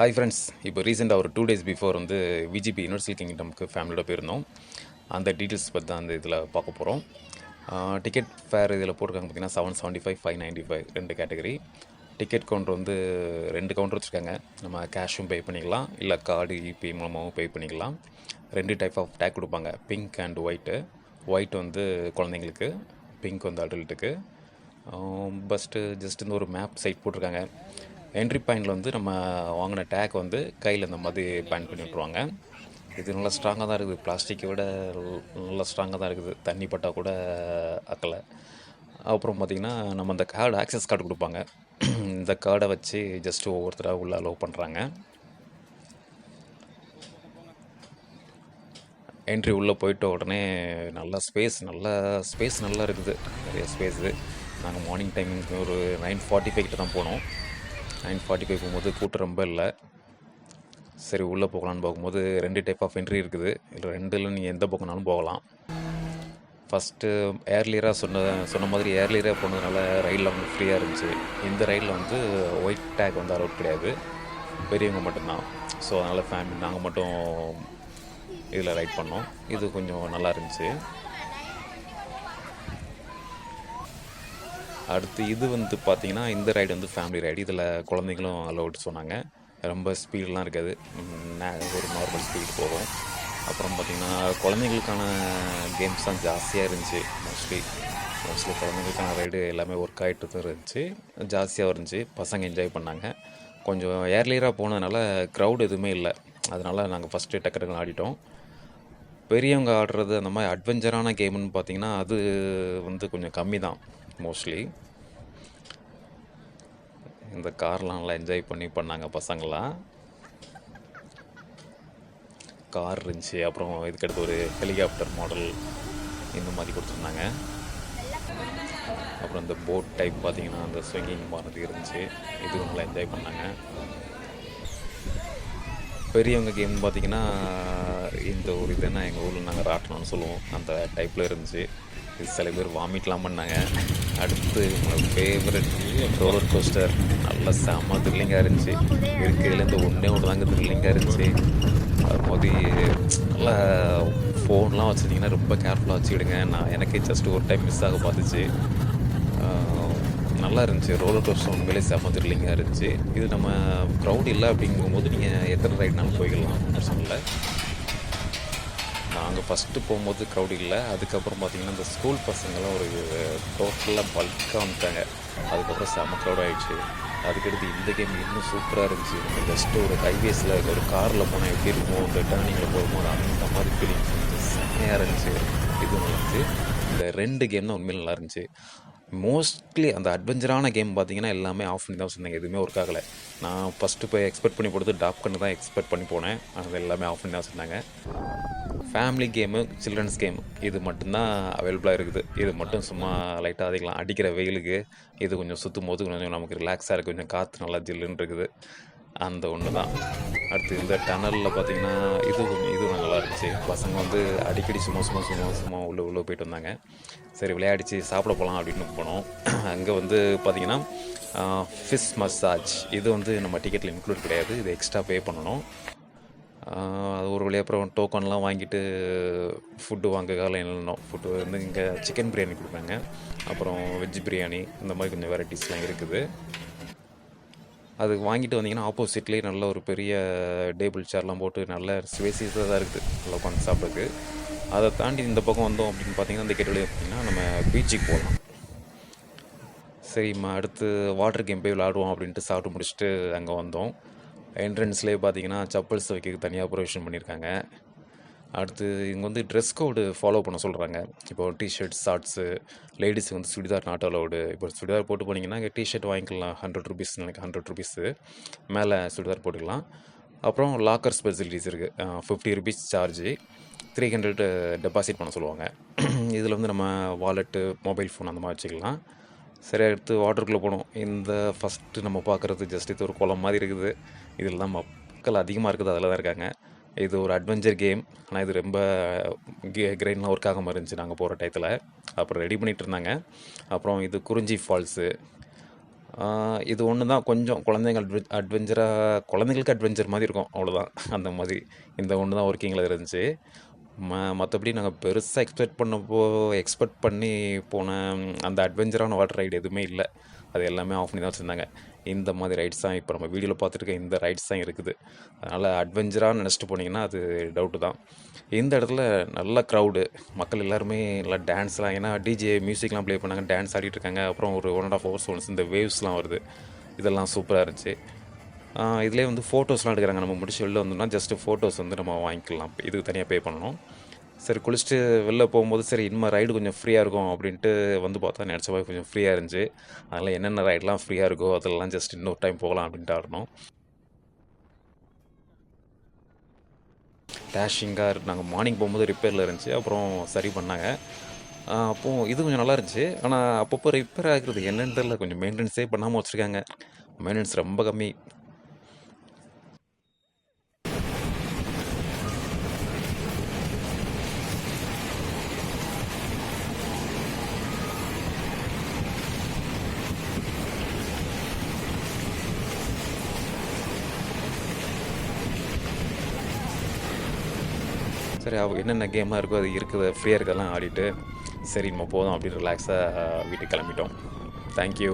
Hi friends இப்போ ரீசெண்டாக ஒரு டூ டேஸ் பிஃபோர் வந்து விஜிபி யூனிவர்சல் கிங்டம்க்கு ஃபேமிலியோட போயிருந்தோம். அந்த டீட்டெயில்ஸ் பற்றி தான் அந்த இதில் பார்க்க போகிறோம் டிக்கெட் ஃபேர் இதில் போட்டிருக்காங்க பார்த்தீங்கன்னா seven seventy five five ninety five ரெண்டு கேட்டகரி டிக்கெட் கவுண்டர் வந்து ரெண்டு கவுண்டர் வச்சுருக்காங்க. நம்ம கேஷும் பே பண்ணிக்கலாம். இல்லை கார்டு இபி மூலமாகவும் பே பண்ணிக்கலாம். ரெண்டு டைப் ஆஃப் டேக் கொடுப்பாங்க. பிங்க் அண்ட் ஒயிட்டு ஒயிட் வந்து குழந்தைங்களுக்கு பிங்க் வந்து அடல்ட்டுக்கு ஃபஸ்ட்டு ஜஸ்ட் இந்த ஒரு மேப் சைட் போட்டிருக்காங்க. என்ட்ரி பாயிண்டில் வந்து நம்ம வாங்கின டேக் வந்து கையில் இந்த மாதிரி பேன் பண்ணி விட்ருவாங்க இது நல்லா ஸ்ட்ராங்காக தான் இருக்குது. பிளாஸ்டிக்கை விட நல்லா ஸ்ட்ராங்காக தான் இருக்குது. தண்ணி பட்டால் கூட அக்கலை அப்புறம் பார்த்திங்கன்னா நம்ம அந்த கார்டு ஆக்சஸ் கார்டு கொடுப்பாங்க. இந்த கார்டை வச்சு ஜஸ்ட்டு ஒவ்வொருத்தராக உள்ளே அலோவ் பண்ணுறாங்க என்ட்ரி உள்ளே போயிட்ட உடனே நல்லா ஸ்பேஸ் நல்லா ஸ்பேஸ் நல்லா இருக்குது. நிறைய ஸ்பேஸு நாங்கள் மார்னிங் டைமிங் ஒரு நைன் ஃபார்ட்டி ஃபைவ் கிட்ட தான் போனோம். நைன் ஃபார்ட்டி ஃபைவ் போகும்போது கூட்டம் ரொம்ப இல்லை. சரி உள்ளே போகலான்னு பார்க்கும்போது ரெண்டு டைப் ஆஃப் என்ட்ரி இருக்குது. இதில் ரெண்டில் நீங்கள் எந்த பக்கம்னாலும் போகலாம். ஃபஸ்ட்டு ஏர்லியராக சொன்ன சொன்ன மாதிரி ஏர்லியராக போனதுனால ரயிலில் வந்து ஃப்ரீயாக இருந்துச்சு. இந்த ரயிலில் வந்து ஒயிட் டேக் வந்து அலோட் கிடையாது. பெரியவங்க மட்டும்தான். ஸோ அதனால் ஃபேமிலி நாங்கள் மட்டும் இதில் ரைட் பண்ணோம். இது கொஞ்சம் நல்லா இருந்துச்சு. அடுத்து இது வந்து பார்த்தீங்கன்னா இந்த ரைடு வந்து ஃபேமிலி ரைடு இதில் குழந்தைங்களும் அலௌட் சொன்னாங்க. ரொம்ப ஸ்பீடெலாம் இருக்காது. ஒரு நார்மல் ஸ்பீடு போகும். அப்புறம் பார்த்திங்கன்னா குழந்தைங்களுக்கான கேம்ஸ் தான் ஜாஸ்தியாக இருந்துச்சு மோஸ்ட்லி மோஸ்ட்லி குழந்தைங்களுக்கான ரைடு எல்லாமே ஒர்க் ஆகிட்டு தான் இருந்துச்சு. ஜாஸ்தியாக இருந்துச்சு. பசங்க என்ஜாய் பண்ணாங்க. கொஞ்சம் ஏர்லியராக போனதுனால க்ரௌட் எதுவுமே இல்லை. அதனால் நாங்கள் ஃபஸ்ட்டு டக்கு டக்குன்னு ஆடிட்டோம். பெரியவங்க ஆடுறது அந்த மாதிரி அட்வென்ச்சரான கேம்னு பார்த்தீங்கன்னா அது வந்து கொஞ்சம் கம்மி தான் மோஸ்ட்லி இந்த கார்லாம் நல்லா என்ஜாய் பண்ணி பண்ணாங்க பசங்களாம் கார் இருந்துச்சு அப்புறம் இதுக்கடுத்து ஒரு ஹெலிகாப்டர் மாடல் இந்த மாதிரி கொடுத்துருந்தாங்க. அப்புறம் இந்த போட் டைப் பார்த்தீங்கன்னா அந்த ஸ்விங்கிங் மாதிரி இருந்துச்சு. இதுவும் நல்லா என்ஜாய் பண்ணாங்க. பெரியவங்க கேம் பார்த்தீங்கன்னா இந்த ஒரு இதுனா எங்கள் ஊரில் நாங்கள் ராட்டணும்னு சொல்லுவோம். அந்த டைப்பில் இருந்துச்சு. இது சில பேர் வாமிட்லாம் பண்ணாங்க. அடுத்து ஃபேவரட் ரோலர் கோஸ்டர் நல்ல செம்ம த்ரில்லிங்காக இருந்துச்சு. இருக்கிறதுலேருந்து ஒன்றே ஒன்று தாங்க த்ரில்லிங்காக இருந்துச்சு. அது மாதிரி நல்லா ஃபோன்லாம் வச்சுருந்தீங்கன்னா ரொம்ப கேர்ஃபுல்லாக வச்சுக்கிடுங்க. நான் எனக்கே ஜஸ்ட் ஒரு டைம் மிஸ் ஆக பார்த்துச்சு. நல்லா இருந்துச்சு. ரோலர் கோஸ்டர் உண்மையிலே செம்ம த்ரில்லிங்காக இருந்துச்சு. இது நம்ம க்ரௌட் இல்லை அப்படிங்கும்போது நீங்கள் எத்தனை ரைட்னாலும் போய்க்கலாம். பிரச்சனை இல்லை. அங்கே ஃபஸ்ட்டு போகும்போது க்ரௌட் இல்லை. அதுக்கப்புறம் பார்த்தீங்கன்னா இந்த ஸ்கூல் பசங்களாம் ஒரு டோட்டலாக பல்காக வந்துட்டாங்க. அதுக்கப்புறம் செம க்ரௌட் ஆகிடுச்சு அதுக்கடுத்து இந்த கேம் இன்னும் சூப்பராக இருந்துச்சு. நம்ம ஜஸ்ட்டு ஒரு ஹைவேஸில் ஒரு காரில் போனால் எப்படி இருக்கும் ஒரு டேர்னிங்கில் போகும்போது அந்த மாதிரி ஃபீலிங் செம்மையாக இருந்துச்சு. இது இருந்துச்சு இந்த ரெண்டு கேம் தான் உண்மையில் நல்லா இருந்துச்சு. மோஸ்ட்லி அந்த அட்வென்ச்சரான கேம் பார்த்தீங்கன்னா எல்லாமே ஆஃப் பண்ணி தான் சொன்னாங்க எதுவுமே ஒர்க் ஆகலை. நான் ஃபஸ்ட்டு போய் எக்ஸ்பெக்ட் பண்ணி போடுறது டாப் கன்று தான் எக்ஸ்பெக்ட் பண்ணி போனேன். அது எல்லாமே ஆஃப் பண்ணி தான் சொன்னாங்க ஃபேமிலி கேமு சில்ட்ரன்ஸ் கேம் இது மட்டும்தான் அவைலபிளாக இருக்குது. இது மட்டும் சும்மா லைட்டாக அதிகலாம். அடிக்கிற வெயிலுக்கு இது கொஞ்சம் சுற்றும் போது கொஞ்சம் நமக்கு ரிலாக்ஸாக இருக்குது கொஞ்சம் காற்று நல்லா ஜில்லுன்னு இருக்குது. அந்த ஒன்று தான் அடுத்து இந்த டனலில் பார்த்திங்கன்னா இது கொஞ்சம் இது நல்லா இருந்துச்சு. பசங்க வந்து அடிக்கடி சும்மா சும்மா சும்மா சும்மா உள்ளே உள்ளே போயிட்டு வந்தாங்க. சரி விளையாடிச்சு சாப்பிட போகலாம் அப்படின்னு போனோம். அங்கே வந்து பார்த்திங்கன்னா ஃபிஷ் மசாஜ் இது வந்து நம்ம டிக்கெட்டில் இன்க்ளூட் கிடையாது. இது எக்ஸ்ட்ரா பே பண்ணணும். அது ஒரு வழியாக அப்புறம் டோக்கன்லாம் வாங்கிட்டு ஃபுட்டு வாங்க காலம் ஃபுட்டு வந்து இங்கே சிக்கன் பிரியாணி கொடுப்பாங்க அப்புறம் வெஜ் பிரியாணி இந்த மாதிரி கொஞ்சம் வெரைட்டிஸ்லாம் இருக்குது. அது வாங்கிட்டு வந்தீங்கன்னா ஆப்போசிட்லேயே நல்ல ஒரு பெரிய டேபிள் சேர்லாம் போட்டு நல்ல ஸ்பேசியஸாக தான் இருக்குது. நல்லா உட்காந்து சாப்பிட்றதுக்கு. அதை தாண்டி இந்த பக்கம் வந்தோம் அப்படின்னு பார்த்தீங்கன்னா இந்த கேட்டு பார்த்தீங்கன்னா நம்ம பீச்சுக்கு போகலாம். சரிம்மா அடுத்து வாட்டர் கேம் போய் விளாடுவோம் அப்படின்ட்டு சாப்பிட்டு முடிச்சுட்டு அங்கே வந்தோம். என்ட்ரன்ஸ்லேயே பார்த்தீங்கன்னா செப்பல்ஸ் வைக்க தனியாக ப்ரொவிஷன் பண்ணியிருக்காங்க அடுத்து இங்கே வந்து ட்ரெஸ் கோடு ஃபாலோ பண்ண சொல்கிறாங்க இப்போ டிஷர்ட் ஷார்ட்ஸு லேடிஸுக்கு வந்து சுடிதார் நாட் அலோடு இப்போ சுடிதார் போட்டு போனீங்கன்னா இங்கே டிஷர்ட் வாங்கிக்கலாம். ஹண்ட்ரட் ருபீஸ் எனக்கு ஹண்ட்ரட் ருபீஸு மேலே சுடிதார் போட்டுக்கலாம். அப்புறம் லாக்கர் ஃபெசிலிட்டிஸ் இருக்குது fifty rupees charge three hundred deposit பண்ண சொல்லுவாங்க. இதில் வந்து நம்ம வாலெட்டு மொபைல் ஃபோன் அந்த மாதிரி வச்சுக்கலாம். சரியாக எடுத்து வாட்டருக்குள்ளே போனோம். இந்த ஃபஸ்ட்டு நம்ம பார்க்குறது ஜஸ்ட் இது ஒரு குளம் மாதிரி இருக்குது. இதில் தான் மக்கள் அதிகமாக இருக்குது அதில் தான் இருக்காங்க. இது ஒரு அட்வென்ச்சர் கேம் ஆனால் இது ரொம்ப கிரைன்லாம் ஒர்க் ஆகாமல் இருந்துச்சு நாங்கள் போகிற டயத்தில் அப்புறம் ரெடி பண்ணிகிட்டு இருந்தாங்க. அப்புறம் இது குறிஞ்சி ஃபால்ஸு இது ஒன்று தான் கொஞ்சம் குழந்தைங்க அட்வெ அட்வென்ச்சராக குழந்தைங்களுக்கு அட்வென்ச்சர் மாதிரி இருக்கும் அவ்வளோதான் அந்த மாதிரி. இந்த ஒன்று தான் ஒர்க்கிங்கில் இருந்துச்சு. ம மற்றபடி நாங்கள் பெருசாக எக்ஸ்பெக்ட் பண்ணப்போ எக்ஸ்பெக்ட் பண்ணி போன அந்த அட்வென்ச்சரான வாட்டர் ரைடு எதுவுமே இல்லை. அது எல்லாமே ஆஃப் பண்ணி தான் வச்சுருந்தாங்க. இந்த மாதிரி ரைட்ஸ் தான் இப்போ நம்ம வீடியோவில் பார்த்துருக்க இந்த ரைட்ஸ் தான் இருக்குது. அதனால் அட்வென்ச்சராக நினச்சிட்டு போனீங்கன்னா அது டவுட்டு தான். இந்த இடத்துல நல்ல க்ரௌடு மக்கள் எல்லாருமே நல்லா டான்ஸ்லாம் ஏன்னா டிஜே மியூசிக்லாம் ப்ளே பண்ணாங்க டான்ஸ் ஆடிட்டு இருக்காங்க. அப்புறம் ஒரு one and half hours once இந்த வேவ்ஸ்லாம் வருது. இதெல்லாம் சூப்பராக இருந்துச்சு. இதிலே வந்து ஃபோட்டோஸ்லாம் எடுக்கிறாங்க. நம்ம முடிச்சு வெளில வந்தோம்னா ஜஸ்ட்டு ஃபோட்டோஸ் வந்து நம்ம வாங்கிக்கலாம். இதுக்கு தனியாக பே பண்ணணும். சரி குளிச்சுட்டு வெளில போகும்போது சரி இனிமேல் ரைடு கொஞ்சம் ஃப்ரீயாக இருக்கும் அப்படின்ட்டு வந்து பார்த்தா நினச்ச மாதிரி கொஞ்சம் ஃப்ரீயாக இருந்துச்சு. அதனால் என்னென்ன ரைடெலாம் ஃப்ரீயாக இருக்கோ அதெல்லாம் ஜஸ்ட் இன்னொரு டைம் போகலாம் அப்படின்ட்டு ஆடணும். டேஷிங்காக நாங்கள் மார்னிங் போகும்போது ரிப்பேரில் இருந்துச்சு. அப்புறம் சரி பண்ணாங்க. அப்போது அப்போ இது கொஞ்சம் நல்லா இருந்துச்சு. ஆனால் அப்பப்போ ரிப்பேர் ஆகிறது என்னென்னு தெரியல. கொஞ்சம் மெயின்டெனன்ஸே பண்ணாமல் வச்சுருக்காங்க. மெயின்டெனன்ஸ் ரொம்ப கம்மி. சரி அவ என்னென்ன கேம்லாம் இருக்கோ அது இருக்குது. ஃப்ரீயாக இருக்கெல்லாம் ஆடிட்டு. சரி நம்ம போதும் அப்படின்னு ரிலாக்ஸாக வீட்டுக்கு கிளம்பிட்டோம். தேங்க்யூ